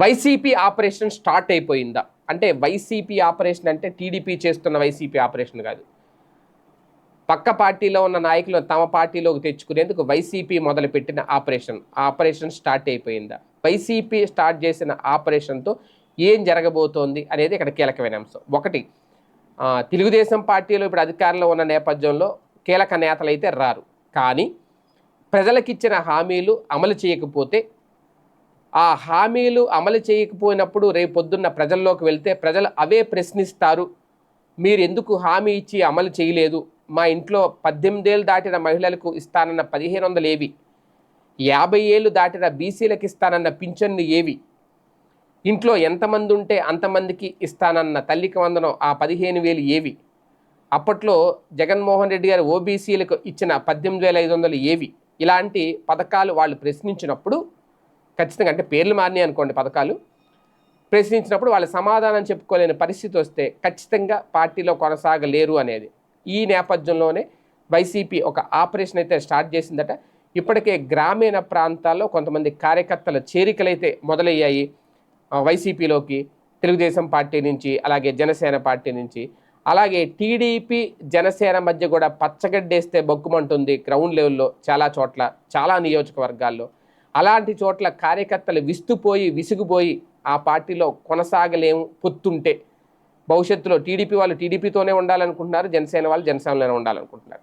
YCP operation start అయిపోయిందా? అంటే YCP operation అంటే టీడీపీ చేస్తున్న వైసీపీ ఆపరేషన్ కాదు. పక్క పార్టీలో ఉన్న నాయకులు తమ పార్టీలోకి తెచ్చుకునేందుకు వైసీపీ మొదలుపెట్టిన ఆపరేషన్. ఆపరేషన్ స్టార్ట్ అయిపోయిందా? వైసీపీ స్టార్ట్ చేసిన ఆపరేషన్తో ఏం జరగబోతోంది అనేది ఇక్కడ కీలకమైన అంశం. ఒకటి తెలుగుదేశం పార్టీలో ఇప్పుడు అధికారంలో ఉన్న నేపథ్యంలో కీలక నేతలు అయితే రారు. కానీ ప్రజలకిచ్చిన హామీలు అమలు చేయకపోతే ఆ హామీలు అమలు చేయకపోయినప్పుడు రేపు పొద్దున్న ప్రజల్లోకి వెళ్తే ప్రజలు అవే ప్రశ్నిస్తారు. మీరు ఎందుకు హామీ ఇచ్చి అమలు చేయలేదు? మా ఇంట్లో పద్దెనిమిదేళ్ళు దాటిన మహిళలకు ఇస్తానన్న పదిహేను వందలు ఏవి? యాభై ఏళ్ళు దాటిన బీసీలకు ఇస్తానన్న పింఛన్లు ఏవి? ఇంట్లో ఎంతమంది ఉంటే అంతమందికి ఇస్తానన్న తల్లికి వందనం ఆ పదిహేను వేలు ఏవి? అప్పట్లో జగన్మోహన్ రెడ్డి గారు ఓబీసీలకు ఇచ్చిన పద్దెనిమిది వేల ఐదు వందలు ఏవి? ఇలాంటి పథకాలు వాళ్ళు ప్రశ్నించినప్పుడు ఖచ్చితంగా అంటే పేర్లు మారినాయి అనుకోండి పథకాలు. ప్రశ్నించినప్పుడు వాళ్ళు సమాధానం చెప్పుకోలేని పరిస్థితి వస్తే ఖచ్చితంగా పార్టీలో కొనసాగలేరు అనేది. ఈ నేపథ్యంలోనే వైసీపీ ఒక ఆపరేషన్ అయితే స్టార్ట్ చేసిందట. ఇప్పటికే గ్రామీణ ప్రాంతాల్లో కొంతమంది కార్యకర్తల చేరికలైతే మొదలయ్యాయి. వైసీపీలోకి తెలుగుదేశం పార్టీ నుంచి అలాగే జనసేన పార్టీ నుంచి. అలాగే టీడీపీ జనసేన మధ్య కూడా పచ్చగడ్డేస్తే బొక్కుమంటుంది గ్రౌండ్ లెవెల్లో చాలా చోట్ల చాలా నియోజకవర్గాల్లో. అలాంటి చోట్ల కార్యకర్తలు విస్తుపోయి విసిగిపోయి ఆ పార్టీలో కొనసాగలేము పొత్తుంటే. భవిష్యత్తులో టీడీపీ వాళ్ళు టీడీపీతోనే ఉండాలనుకుంటున్నారు జనసేన వాళ్ళు జనసేనలోనే ఉండాలనుకుంటున్నారు.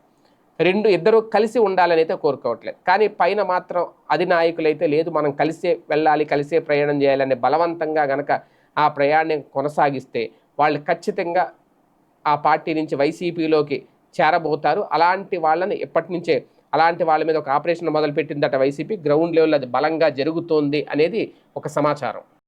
రెండు ఇద్దరు కలిసి ఉండాలని అయితే కోరుకోవట్లేదు. కానీ పైన మాత్రం అధినాయకులైతే లేదు మనం కలిసే వెళ్ళాలి కలిసే ప్రయాణం చేయాలనే బలవంతంగా గనక ఆ ప్రయాణం కొనసాగిస్తే వాళ్ళు ఖచ్చితంగా ఆ పార్టీ నుంచి వైసీపీలోకి చేరబోతారు. అలాంటి వాళ్ళని ఎప్పటి నుంచే అలాంటి వాళ్ళ మీద ఒక ఆపరేషన్ మొదలుపెట్టిందట వైసీపీ. గ్రౌండ్ లెవెల్ అది బలంగా జరుగుతోంది అనేది ఒక సమాచారం.